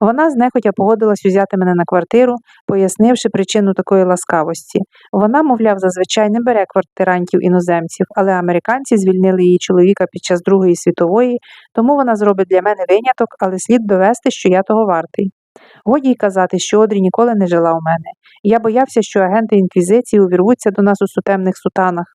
Вона знехотя погодилась узяти мене на квартиру, пояснивши причину такої ласкавості. Вона, мовляв, зазвичай не бере квартирантів іноземців, але американці звільнили її чоловіка під час Другої світової, тому вона зробить для мене виняток, але слід довести, що я того вартий. Годі й казати, що Одрі ніколи не жила у мене. Я боявся, що агенти інквізиції увірвуться до нас у сутемних сутанах,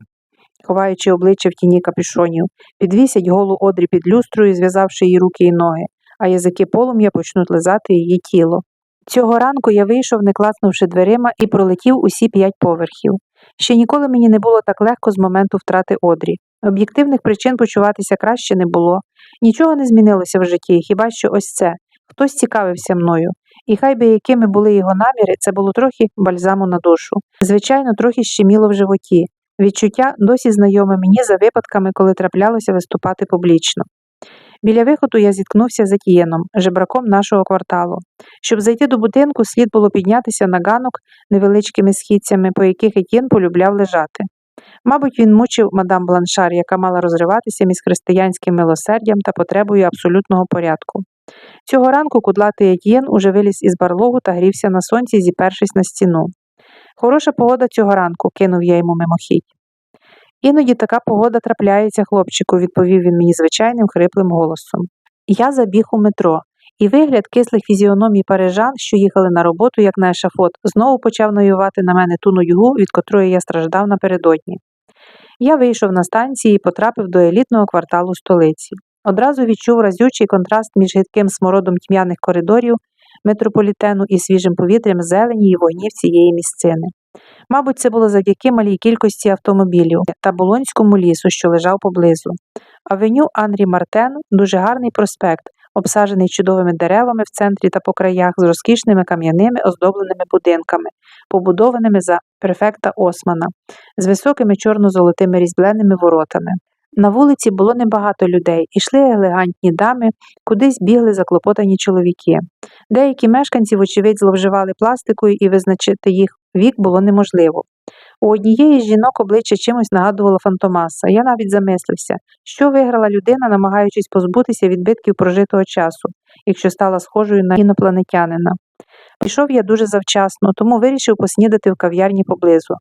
ховаючи обличчя в тіні капюшонів, підвісять голу Одрі під люстрою, зв'язавши її руки і ноги, а язики полум'я почнуть лизати її тіло. Цього ранку я вийшов, не класнувши дверима, і пролетів усі п'ять поверхів. Ще ніколи мені не було так легко з моменту втрати Одрі. Об'єктивних причин почуватися краще не було. Нічого не змінилося в житті, хіба що ось це. Хтось цікавився мною, і хай би якими були його наміри, це було трохи бальзаму на душу. Звичайно, трохи щеміло в животі. Відчуття досі знайоме мені за випадками, коли траплялося виступати публічно. Біля виходу я зіткнувся з Етієном, жебраком нашого кварталу. Щоб зайти до будинку, слід було піднятися на ганок невеличкими східцями, по яких Етьєн полюбляв лежати. Мабуть, він мучив мадам Бланшар, яка мала розриватися між християнським милосердям та потребою абсолютного порядку. Цього ранку кудлатий Етьєн уже виліз із барлогу та грівся на сонці, зіпершись на стіну. Хороша погода цього ранку, кинув я йому мимохідь. Іноді така погода трапляється, хлопчику, відповів він мені звичайним хриплим голосом. Я забіг у метро, і вигляд кислих фізіономій парижан, що їхали на роботу, як на ешафот, знову почав навівати на мене ту нудьгу, від котрої я страждав напередодні. Я вийшов на станції і потрапив до елітного кварталу столиці. Одразу відчув разючий контраст між гидким смородом тьмяних коридорів метрополітену і свіжим повітрям зелені і вогнів цієї місцини. Мабуть, це було завдяки малій кількості автомобілів та Болонському лісу, що лежав поблизу. Авеню Анрі Мартен дуже гарний проспект, обсаджений чудовими деревами в центрі та по краях з розкішними кам'яними оздобленими будинками, побудованими за префекта Османа, з високими чорно-золотими різьбленими воротами. На вулиці було небагато людей, ішли елегантні дами, кудись бігли заклопотані чоловіки. Деякі мешканці, вочевидь, зловживали пластикою і визначити їх вік було неможливо. У однієї з жінок обличчя чимось нагадувало Фантомаса. Я навіть замислився, що виграла людина, намагаючись позбутися відбитків прожитого часу, якщо стала схожою на інопланетянина. Пішов я дуже завчасно, тому вирішив поснідати в кав'ярні поблизу,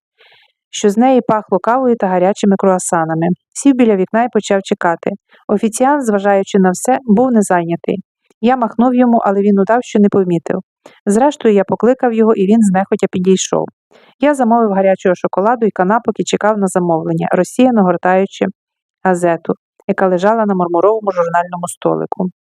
що з неї пахло кавою та гарячими круасанами. Сів біля вікна і почав чекати. Офіціант, зважаючи на все, був незайнятий. Я махнув йому, але він удав, що не помітив. Зрештою, я покликав його, і він знехотя підійшов. Я замовив гарячого шоколаду і канапок і чекав на замовлення, розсіяно гортаючи газету, яка лежала на мармуровому журнальному столику.